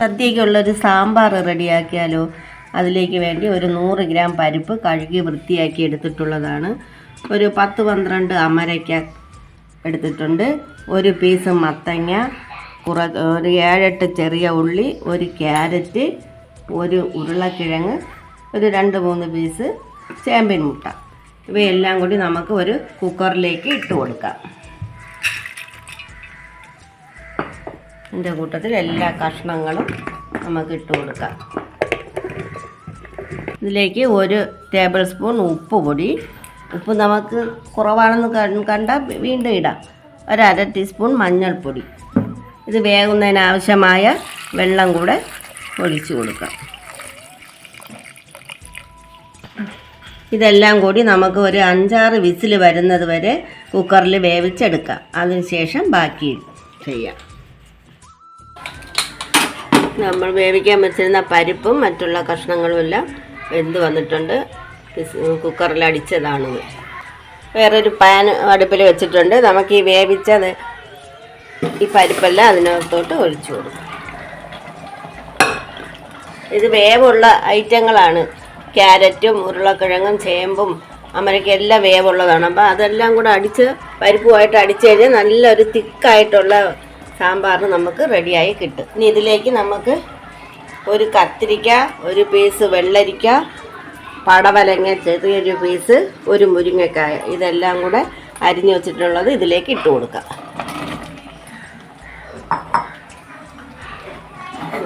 സദ്യക്കുള്ളൊരു സാമ്പാർ റെഡിയാക്കിയാലോ? അതിലേക്ക് വേണ്ടി ഒരു നൂറ് ഗ്രാം പരിപ്പ് കഴുകി വൃത്തിയാക്കി എടുത്തിട്ടുള്ളതാണ്. ഒരു പത്ത് പന്ത്രണ്ട് അമരയ്ക്ക എടുത്തിട്ടുണ്ട്. ഒരു പീസ് മത്തങ്ങ കുറ ഒരു ഏഴെട്ട് ചെറിയ ഉള്ളി ഒരു ക്യാരറ്റ് ഒരു ഉരുളക്കിഴങ്ങ് ഒരു രണ്ട് മൂന്ന് പീസ് ചേമ്പിൻ മുട്ട. ഇവയെല്ലാം കൂടി നമുക്ക് ഒരു കുക്കറിലേക്ക് ഇട്ട് കൊടുക്കാം. ഇതിന്റെ കൂട്ടത്തിൽ എല്ലാ കഷ്ണങ്ങളും നമുക്ക് ഇട്ട് കൊടുക്കാം. ഇതിലേക്ക് ഒരു ടേബിൾ സ്പൂൺ ഉപ്പ് പൊടി. ഉപ്പ് നമുക്ക് കുറവാണെന്ന് കണ്ടാൽ വീണ്ടും ഇടാം. ഒരു അര ടീസ്പൂൺ മഞ്ഞൾപ്പൊടി. ഇത് വേകുന്നതിനാവശ്യമായ വെള്ളം കൂടെ ഒഴിച്ച് കൊടുക്കാം. ഇതെല്ലാം കൂടി നമുക്ക് ഒരു അഞ്ചാറ് വിസിൽ വരുന്നത് വരെ കുക്കറിൽ വേവിച്ചെടുക്കാം. അതിനുശേഷം ബാക്കി ചെയ്യാം. നമ്മൾ വേവിക്കാൻ വെച്ചിരുന്ന പരിപ്പും മറ്റുള്ള കഷ്ണങ്ങളും എല്ലാം വെന്ത് വന്നിട്ടുണ്ട്. കുക്കറിൽ അടിച്ചതാണിത് വേറൊരു പാൻ അടുപ്പിൽ വെച്ചിട്ടുണ്ട്. നമുക്ക് ഈ വേവിച്ചത് ഈ പരിപ്പെല്ലാം അതിനകത്തോട്ട് ഒഴിച്ചു കൊടുക്കാം. ഇത് വേവുള്ള ഐറ്റങ്ങളാണ്. ക്യാരറ്റും ഉരുളക്കിഴങ്ങും ചേമ്പും അമരയ്ക്കും എല്ലാം വേവുള്ളതാണ്. അപ്പോൾ അതെല്ലാം കൂടെ അടിച്ച് പരിപ്പുമായിട്ട് അടിച്ചു കഴിഞ്ഞാൽ നല്ലൊരു തിക്കായിട്ടുള്ള സാമ്പാറിന് നമുക്ക് റെഡിയായി കിട്ടും. ഇനി ഇതിലേക്ക് നമുക്ക് ഒരു കത്തിരിക്ക ഒരു പീസ് വെള്ളരിക്ക പടവലങ്ങ ചെറിയൊരു പീസ് ഒരു മുരിങ്ങക്കായ ഇതെല്ലാം കൂടെ അരിഞ്ഞു വെച്ചിട്ടുള്ളത് ഇതിലേക്ക് ഇട്ട് കൊടുക്കാം.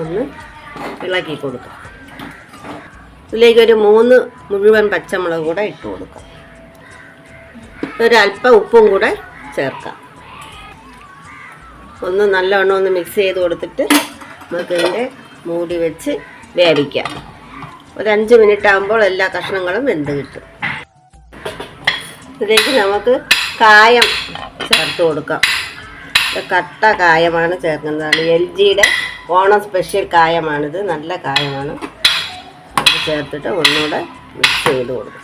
ഒന്ന് ഇളക്കി കൊടുക്കാം. ഇതിലേക്ക് ഒരു മൂന്ന് മുഴുവൻ പച്ചമുളക് കൂടെ ഇട്ട് കൊടുക്കാം. ഒരല്പം ഉപ്പും കൂടെ ചേർക്കാം. ഒന്ന് നല്ലവണ്ണം ഒന്ന് മിക്സ് ചെയ്ത് കൊടുത്തിട്ട് നമുക്ക് ഇതിന്റെ മൂടി വെച്ച് വേവിക്കാം. ഒരു അഞ്ച് മിനിറ്റ് ആകുമ്പോൾ എല്ലാ കഷ്ണങ്ങളും വെന്ത് കിട്ടും. ഇതിലേക്ക് നമുക്ക് കായം ചേർത്ത് കൊടുക്കാം. കട്ട കായമാണ് ചേർക്കുന്നതാണ് എൽ ജിയുടെ ഓണം സ്പെഷ്യൽ കായമാണിത്. നല്ല കായമാണ്. അത് ചേർത്തിട്ട് ഒന്നുകൂടെ മിക്സ് ചെയ്ത് കൊടുക്കും.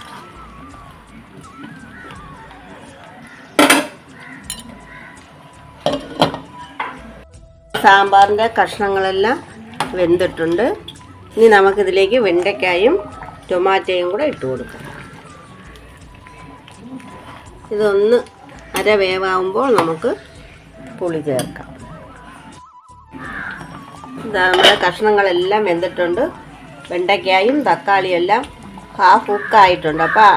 സാമ്പാറിന്റെ കഷ്ണങ്ങളെല്ലാം വെന്തിട്ടുണ്ട്. ഇനി നമുക്കിതിലേക്ക് വെണ്ടയ്ക്കായും ടൊമാറ്റോയും കൂടെ ഇട്ട് കൊടുക്കാം. ഇതൊന്ന് അര വേവാകുമ്പോൾ നമുക്ക് പുളി ചേർക്കാം. ഇതാ നമ്മുടെ കഷ്ണങ്ങളെല്ലാം വെന്തിട്ടുണ്ട്. വെണ്ടയ്ക്കായും തക്കാളിയെല്ലാം ഹാഫ് കുക്കായിട്ടുണ്ട് അപ്പോൾ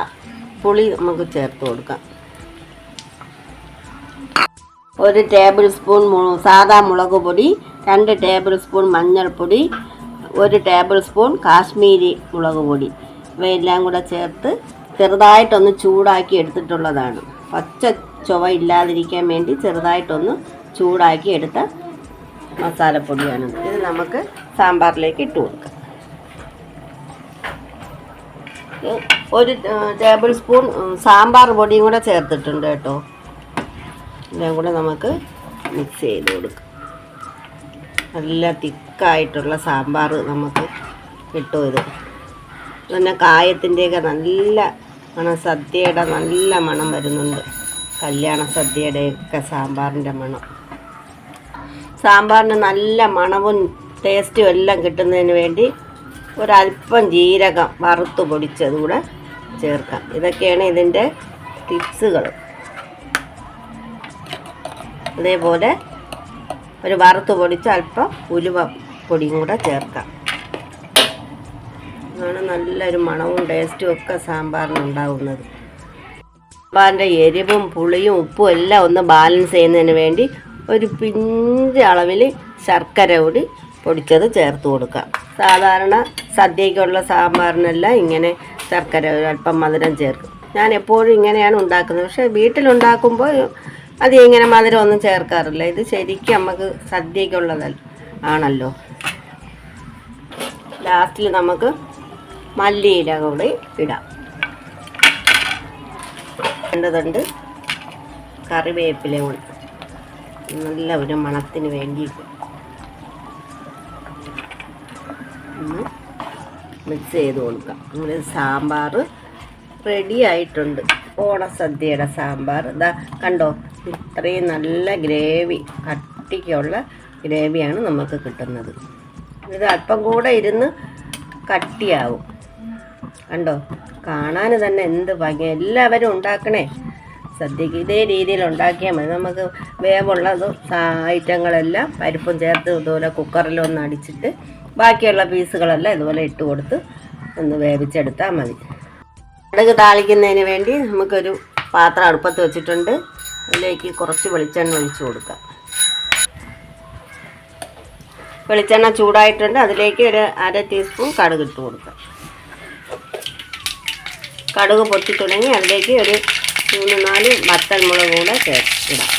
പുളി നമുക്ക് ചേർത്ത് കൊടുക്കാം. ഒരു ടേബിൾ സ്പൂൺ സാദാ മുളക് പൊടി രണ്ട് ടേബിൾ സ്പൂൺ മഞ്ഞൾപ്പൊടി ഒരു ടേബിൾ സ്പൂൺ കാശ്മീരി മുളക് പൊടി. ഇവയെല്ലാം കൂടെ ചേർത്ത് ചെറുതായിട്ടൊന്ന് ചൂടാക്കി എടുത്തിട്ടുള്ളതാണ്. പച്ച ചുവ ഇല്ലാതിരിക്കാൻ വേണ്ടി ചെറുതായിട്ടൊന്ന് ചൂടാക്കി എടുത്ത മസാലപ്പൊടിയാണ്. ഇത് നമുക്ക് സാമ്പാറിലേക്ക് ഇട്ട് കൊടുക്കാം. ഒരു ടേബിൾ സ്പൂൺ സാമ്പാർ പൊടിയും കൂടെ ചേർത്തിട്ടുണ്ട് കേട്ടോ. ഇതെല്ലാം കൂടെ നമുക്ക് മിക്സ് ചെയ്ത് കൊടുക്കാം. നല്ല തിക്കായിട്ടുള്ള സാമ്പാർ നമുക്ക് കിട്ടും ഇത്. പിന്നെ കായത്തിന്റെയൊക്കെ നല്ല മണം സദ്യയുടെ നല്ല മണം വരുന്നുണ്ട്. കല്യാണ സദ്യയുടെയൊക്കെ സാമ്പാറിന്റെ മണം. സാമ്പാറിന് നല്ല മണവും ടേസ്റ്റും എല്ലാം കിട്ടുന്നതിന് വേണ്ടി ഒരല്പം ജീരകം വറുത്ത് പൊടിച്ചതുകൂടെ ചേർക്കാം. ഇതൊക്കെയാണ് ഇതിന്റെ ടിപ്സുകൾ അതേപോലെ ഒരു വറുത്ത് പൊടിച്ച് അല്പം ഉലുവ പൊടിയും കൂടെ ചേർക്കാം. അതാണ് നല്ലൊരു മണവും ടേസ്റ്റും ഒക്കെ സാമ്പാറിനുണ്ടാവുന്നത് സാമ്പാറിന്റെ എരിവും പുളിയും ഉപ്പും എല്ലാം ഒന്ന് ബാലൻസ് ചെയ്യുന്നതിന് വേണ്ടി ഒരു പിഞ്ച് അളവിൽ ശർക്കര കൂടി പൊടിച്ചത് ചേർത്ത് കൊടുക്കാം. സാധാരണ സദ്യയ്ക്കുള്ള സാമ്പാറിനെല്ലാം ഇങ്ങനെ ശർക്കര അല്പം മധുരം ചേർക്കും. ഞാൻ എപ്പോഴും ഇങ്ങനെയാണ് ഉണ്ടാക്കുന്നത്. പക്ഷേ വീട്ടിലുണ്ടാക്കുമ്പോൾ അത് ഇങ്ങനെ മധുരം ഒന്നും ചേർക്കാറില്ല. ഇത് ശരിക്കും നമുക്ക് സദ്യക്കുള്ളത് ആണല്ലോ. ലാസ്റ്റിൽ നമുക്ക് മല്ലിയില കൂടി ഇടാം. വേണ്ടതുണ്ട് കറിവേപ്പില കൂടി. നല്ല ഒരു മണത്തിന് വേണ്ടിയിട്ട്. മിക്സ് ചെയ്ത് കൊടുക്കാം. നമ്മുടെ സാമ്പാർ റെഡി ആയിട്ടുണ്ട്. ഓണസദ്യയുടെ സാമ്പാർ ഇതാ കണ്ടോ? ഇത്രയും നല്ല ഗ്രേവി കട്ടിക്കുള്ള ഗ്രേവിയാണ് നമുക്ക് കിട്ടുന്നത്. ഇത് അല്പം കൂടെ ഇരുന്ന് കട്ടിയാവും. കണ്ടോ? കാണാൻ തന്നെ എന്ത് ഭംഗി. എല്ലാവരും ഉണ്ടാക്കണേ. സദ്യക്ക് ഇതേ രീതിയിൽ ഉണ്ടാക്കിയാൽ മതി. നമുക്ക് വേവുള്ളത് ഐറ്റങ്ങളെല്ലാം പരിപ്പും ചേർത്ത് ഇതുപോലെ കുക്കറിലൊന്ന് അടിച്ചിട്ട് ബാക്കിയുള്ള പീസുകളെല്ലാം ഇതുപോലെ ഇട്ട് കൊടുത്ത് ഒന്ന് വേവിച്ചെടുത്താൽ മതി. കടുക് താളിക്കുന്നതിന് വേണ്ടി നമുക്കൊരു പാത്രം അടുപ്പത്ത് വെച്ചിട്ടുണ്ട്. അതിലേക്ക് കുറച്ച് വെളിച്ചെണ്ണ ഒഴിച്ച് കൊടുക്കാം. വെളിച്ചെണ്ണ ചൂടായിട്ടുണ്ട്. അതിലേക്ക് ഒരു അര ടീസ്പൂൺ കടുക് ഇട്ട് കൊടുക്കാം. കടുക് പൊട്ടി തുടങ്ങി അതിലേക്ക് ഒരു മൂന്ന് നാല് വത്തൽ മുളക് കൂടെ ചേർത്ത് ഇടാം.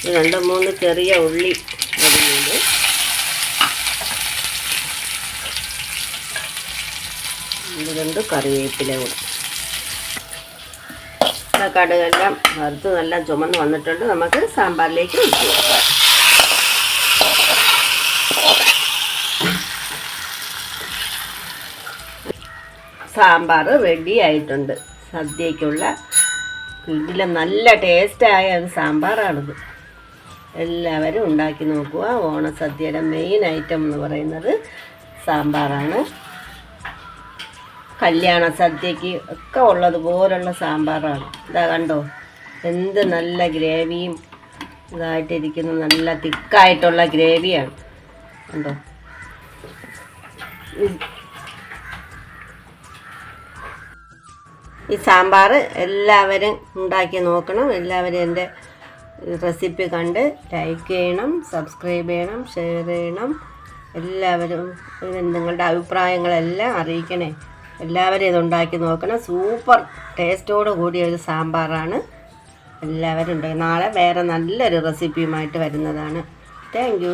ഇത് രണ്ട് മൂന്ന് ചെറിയ ഉള്ളി അരിഞ്ഞത് രണ്ട് കറിവേപ്പില കൂടെ. കടുകെല്ലാം വറുത്ത് നല്ല ചുമന്ന് വന്നിട്ടുണ്ട്. നമുക്ക് സാമ്പാറിലേക്ക് ഒഴിച്ച് സാമ്പാർ റെഡി ആയിട്ടുണ്ട്. സദ്യക്കുള്ള ഇതിൽ നല്ല ടേസ്റ്റായ ഒരു സാമ്പാറാണിത്. എല്ലാവരും ഉണ്ടാക്കി നോക്കുക. ഓണസദ്യയുടെ മെയിൻ ഐറ്റം എന്ന് പറയുന്നത് സാമ്പാറാണ്. കല്യാണ സദ്യക്ക് ഒക്കെ ഉള്ളതുപോലുള്ള സാമ്പാറാണ്. ഇതാ കണ്ടോ? എന്ത് നല്ല ഗ്രേവിയും ഇതായിട്ടിരിക്കുന്ന. നല്ല തിക്കായിട്ടുള്ള ഗ്രേവിയാണ്. കണ്ടോ? ഈ- സാമ്പാർ എല്ലാവരും ഉണ്ടാക്കി നോക്കണം. എല്ലാവരും എന്റെ റെസിപ്പി കണ്ട് ലൈക്ക് ചെയ്യണം സബ്സ്ക്രൈബ് ചെയ്യണം ഷെയർ ചെയ്യണം. എല്ലാവരും നിങ്ങളുടെ അഭിപ്രായങ്ങളെല്ലാം അറിയിക്കണേ. എല്ലാവരും ഇതുണ്ടാക്കി നോക്കണം. സൂപ്പർ ടേസ്റ്റോട് കൂടിയ ഒരു സാമ്പാറാണ്. എല്ലാവരും ഉണ്ടാക്കി. നാളെ വേറെ നല്ലൊരു റെസിപ്പിയുമായിട്ട് വരുന്നതാണ്. താങ്ക്